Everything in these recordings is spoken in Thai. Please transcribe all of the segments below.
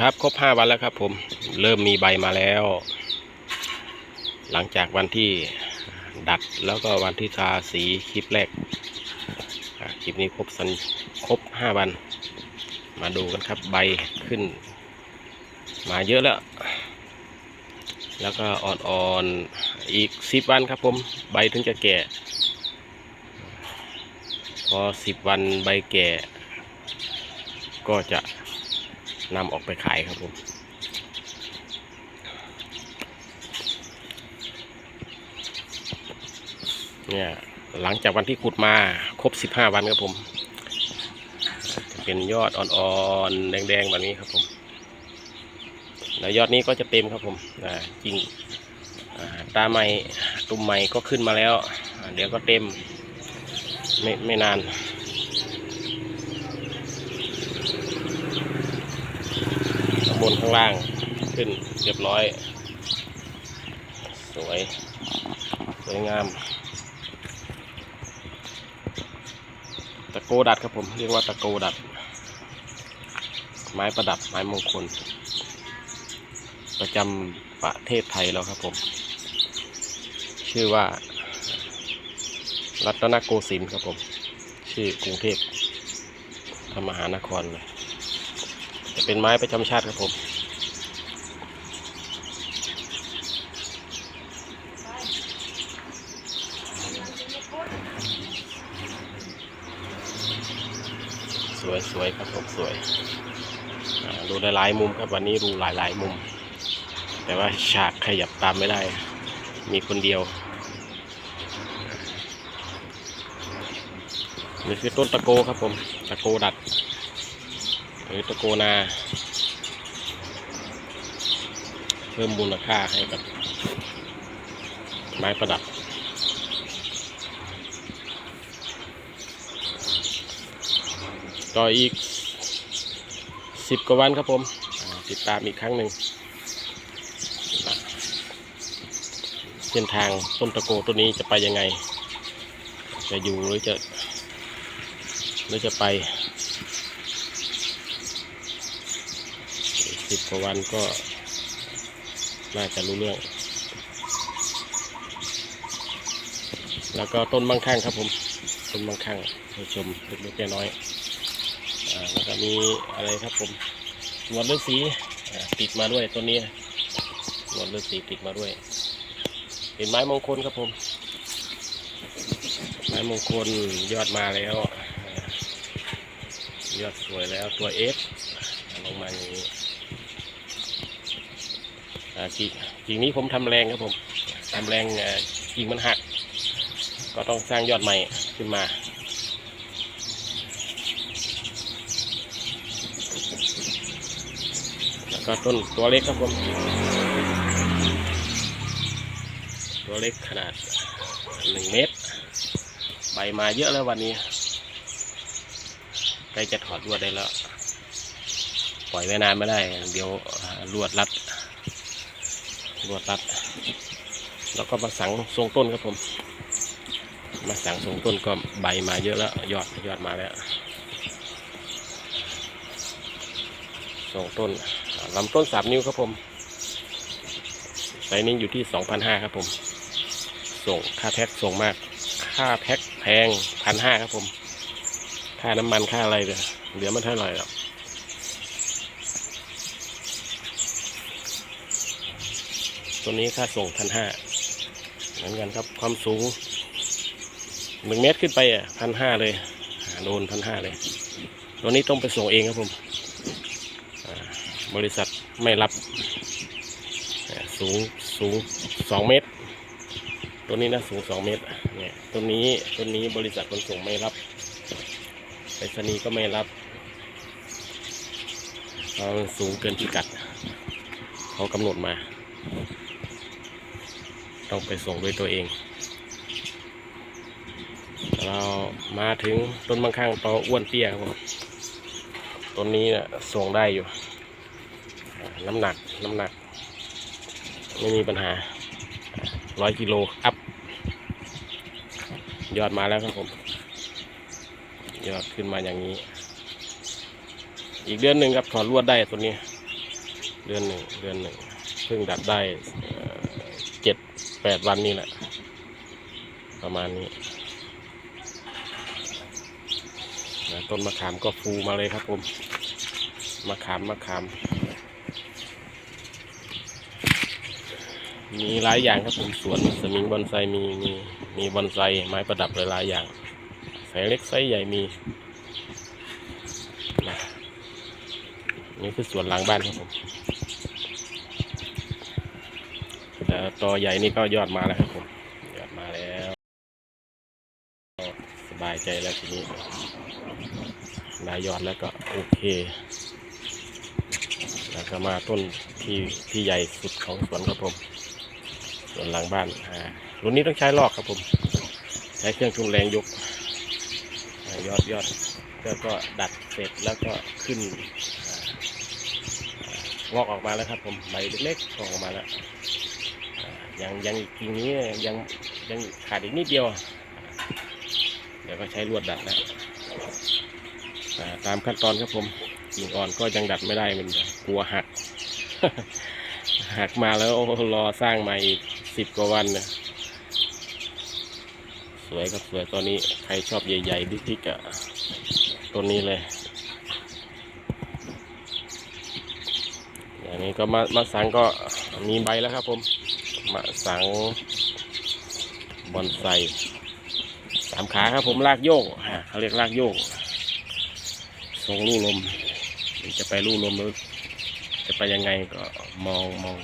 ครับครบห้าวันแล้วครับผมเริ่มมีใบมาแล้ว หลังจากวันที่ดัดแล้วก็วันที่ทาสีคลิปแรกคลิปนี้ครบสันครบห้าวัน มาดูกันครับใบขึ้น มาเยอะแล้ว แล้วก็อ่อนๆอีกสิบวันครับผมใบถึงจะแก่ พอสิบวันใบแก่ ก็จะ นำออกไปขายครับผมเนี่ยหลังจากวันที่ขุดมาครบสิบห้าวันครับผม จะเป็นยอดอ่อนๆ แดงๆ แบบนี้ครับผม แล้วยอดนี้ก็จะเต็มครับผมจริงตาใหม่ตุ่มใหม่ก็ขึ้นมาแล้ว เดี๋ยวก็เต็ม ไม่ไม่นาน ข้าง บนข้างล่างขึ้นเรียบร้อย สวย สวยงาม ตะโกดัดครับผมเรียกว่าตะโกดัด ไม้ประดับไม้มงคล ประจำประเทศไทยแล้วครับผม ชื่อว่า รัตนโกสินทร์ครับผม ชื่อกรุงเทพธรรมหานครเลยจะเป็นไม้ประจำชาติครับผม วยสวยครับผมสวยดูหลายมุมครับวันนี้ดูหลายหลายมุม แต่ว่าฉากขยับตามไม่ได้ มีคนเดียวนี่คือต้นตะโกครับผม ตะโกดัด หรือตะโกนา เพิ่มมูลค่าให้กับไม้ประดับ ต่ออีกสิบกว่าวันครับผม ติดตามอีกครั้งหนึ่งเส้นทางต้นตะโกตัวนี้จะไปยังไง จะอยู่หรือจะหรือจะไปอีกสิบกว่าวันก็น่าจะรู้เรื่อง แล้วก็ต้นบางข้างครับผม ต้นบางข้างให้ชมเล็กๆน้อยๆ แล้วก็มีอะไรครับผมหนวดฤาษีติดมาด้วยต้นนี้หนวดฤาษีติดมาด้วย เป็นไม้มงคลครับผม ไม้มงคลยอดมาแล้ว ยอดสวยแล้วตัวเอฟลงมาอย่างนี้กิ่งกิ่งนี้ผมทำแรงครับผมทำแรงกิ่งมันหัก ก็ต้องสร้างยอดใหม่ขึ้นมา แล้ว ก็ต้นตัวเล็กครับผม ตัวเล็กขนาดหนึ่งเมตร ใบมาเยอะแล้ววันนี้ใกล้จะถอดลวดได้แล้ว ปล่อยไว้นานไม่ได้ เดี๋ยวอ่าลวดรัดรวดรัด แล้วก็มาสังทรงต้นครับผม มาสังทรงต้นก็ใบมาเยอะแล้ว ยอดยอดมาแล้วทรงต้น ลำต้นสามนิ้วครับผมไซส์นี้อยู่ที่สองพันห้าครับผม ส่งค่าแพ็คส่งมาก ค่าแพ็คแพงพันห้าครับผม ค่าน้ำมันค่าอะไรเนี่ยเหลือมันเท่าไหร่หรอกตัวนี้ค่าส่งพันห้าเหมือนกันครับความสูงหนึ่งเมตรขึ้นไปอะพันห้าเลยโดนพันห้าเลย ตัวนี้ต้องไปส่งเองครับผมบริษัท ไม่รับสูงสูงสองเมตร ตัวนี้นะสูงสองเมตรเนี่ยตัวนี้ตัวนี้บริษัทขนส่งไม่รับไปรษณีย์ก็ไม่รับเราะมันสูงเกินพิกัดเขากำหนดมา ต้องไปส่งด้วยตัวเอง เรามาถึงต้นบางข้างต่ออ้วนเตี้ยครับต้นนี้นะส่งได้อยู่ น้ำหนักน้ำหนัก ไม่มีปัญหาร้อยกิโลอัพ ยอดมาแล้วครับผม ยอดขึ้นมาอย่างนี้ อีกเดือนหนึ่งครับถอดลวดได้ตัวนี้ เดือนหนึ่งเดือนหนึ่งเพิ่งดัดได้เจ็ดแปดวันนี่แหละ ประมาณนี้ต้นมะขามก็ฟูมาเลยครับผม มะขามมะขาม มีหลายอย่างครับผมสวนสมิงบอนไซมีมีมีบอนไซไม้ประดับหลายๆอย่างไซเล็กไซใหญ่มีนะนี่คือสวนหลังบ้านครับผมแต่ตอใหญ่นี่ก็ยอดมาแล้วครับผมยอดมาแล้วสบายใจแล้วทีนี้ได้ยอดแล้วก็โอเคแล้วก็มาต้นที่ที่ใหญ่สุดของสวนครับผม ส่วนหลังบ้านอ่ารุ่นนี้ต้องใช้ลอกครับผม ใช้เครื่องทุนแรงยกยอดยอดแล้วก็ดัดเสร็จแล้วก็ขึ้นงอกออกมาแล้วครับผมใบเล็กๆอออกมาแล้วอ่ายังยังอีกกิ่งนี้ยังยังขาดอีกนิดเดียว เดี๋ยวก็ใช้ลวดดัดนะตามขั้นตอนครับผมกิ่งอ่อนก็ยังดัดไม่ได้มันกลัวหัก หักมาแล้วรอสร้างใหม่อีก สิบกว่าวันนี่ยสวยครับสวยตอนนี้ใครชอบใหญ่ๆดิ๊กๆอะต้นนี้เลยอย่างนี้ก็มามาสังก็มีใบแล้วครับผมมาสังบอนไซสามขาครับผมลากโยกเขาเรียกลากโยกทรงลู่ลมจะไปลู่ลมหรือจะไปยังไงก็มองมอง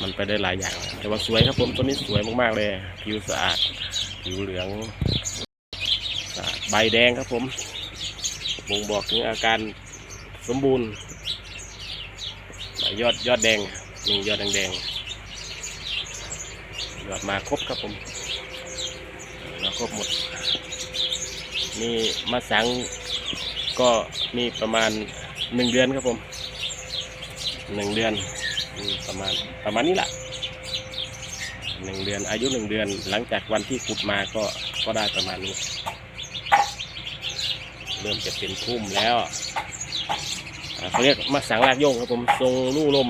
มันไปได้หลายอย่าง แต่ว่าสวยครับผมต้นนี้สวยมากๆเลย ผิวสะอาด ผิวเหลืองสะอาดใบแดงครับผมบ่งบอกถึงอาการสมบูรณ์ ยอดยอดแดงนี่ยอดแดงแดงๆยอดมาครบครับผมมาครบหมดนี่มาสังก็มีประมาณหนึ่งเดือนครับผมหนึ่งเดือน ประมาณประมาณนี้แหละหนึ่งเดือนอายุหนึ่งเดือน หลังจากวันที่ขุดมาก็ก็ได้ประมาณนี้ เริ่มจะเป็นพุ่มแล้วเขาเรียกมาสังรากโยงครับผมทรงลู่ลม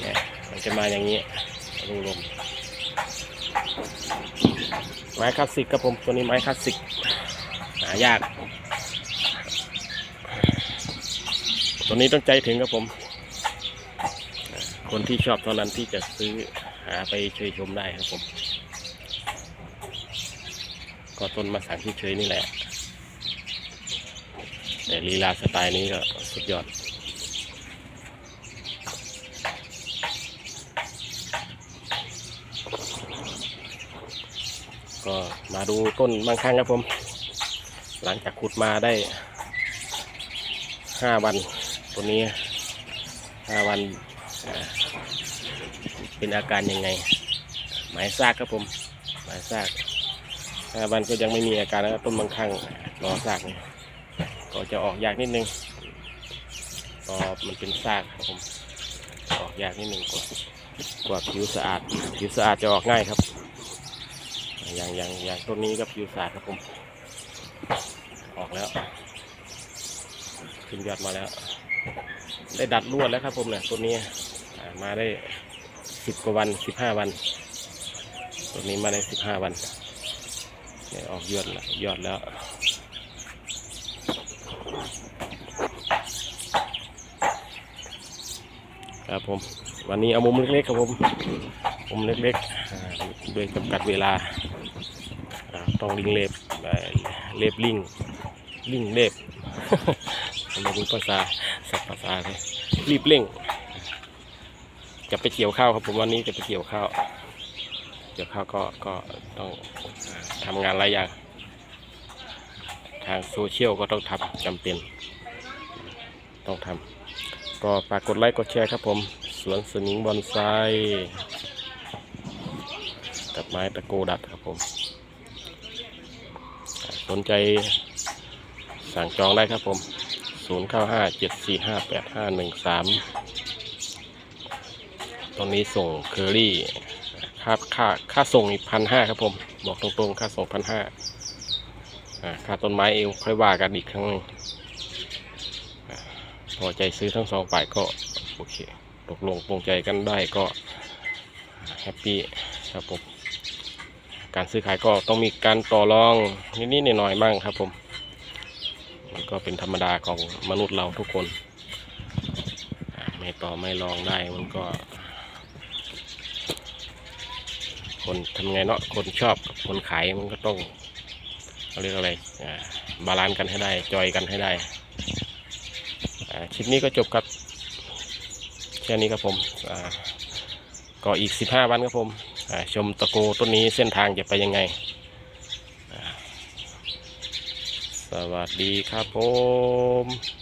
เนี่ยมันจะมาอย่างนี้ลู่ลม ไม้คลาสสิกครับผมตัวนี้ไม้คลาสสิกหายาก ตัวนี้ต้องใจถึงครับผม คนที่ชอบเท่านั้นที่จะซื้อหาไปเชยชมได้ครับผม ก็ต้นมาสังที่เชยนี่แหละ แต่ลีลาสไตล์นี้ก็สุดยอดก็มาดูต้นบางครั้งครับผม หลังจากขุดมาได้ห้าวัน ตัวนี้ห้าวันอ่า เป็นอาการยังไง หมายซากครับผมหมายซากห้าวันก็ยังไม่มีอาการนะต้นบางครั้งรอซากนี่ก็จะออกยากนิดนึงก็มันเป็นซากครับผมออกยากนิดนึงกว่ากว่าผิวสะอาดผิวสะอาดจะออกง่ายครับ อย่างอย่างอย่างต้นนี้ก็ผิวสะอาดครับผม ออกแล้วขึ้นยอดมาแล้ว ได้ดัดลวดแล้วครับผมเนี่ยต้นนี้มาได้ สิบกว่าวันสิบห้าวันต้นนี้มาได้สิบห้าวันเนี่ยออกยอดแล้วยอดแล้วครับผมวันนี้เอามุมเล็กๆครับผมมุมเล็กๆด้วยจำกัดเวลาต้องลิงเล็บเล็บลิงลิงเล็บผมไม่รู้ภาษาสับภาษาเลยรีบเร่ง จะไปเกี่ยวข้าวครับผมวันนี้จะไปเกี่ยวข้าว เกี่ยวข้าวก็ก็ต้องอ่าทำงานหลายอย่าง ทางโซเชียลก็ต้องทำจำเป็น ต้องทำก็ฝากกดไลค์กดแชร์ครับผม สวนสมิงบอนไซกับไม้ตะโกดัดครับผม สนใจสั่งจองได้ครับผม 0 9 5 7 4 5 8 5 1 3 ตอนนี้ส่งเคอรี่ค่าค่าค่าส่งอีกพันห้าครับผม บอกตรงๆ ค่าส่งพันห้าค่าต้นไม้เอวค่อยว่ากันอีกครั้งนึงพอใจซื้อทั้งสองฝ่ายก็โอเคตกลงปรงใจกันได้ก็แฮปปี้ครับผม การซื้อขายก็ต้องมีการต่อรองนิดๆหน่อยๆบ้างครับผม มันก็เป็นธรรมดาของมนุษย์เราทุกคน ไม่ต่อไม่ลองได้มันก็ คนทำไงเนาะคนชอบคนขายมันก็ต้องเขาเรียกอะไรบาลานซ์กันให้ได้จอยกันให้ได้คลิปนี้ก็จบครับแค่นี้ครับผมอ่าก็อีก 15 วันครับผมชมตะโกต้นนี้เส้นทางจะไปยังไง สวัสดีครับผม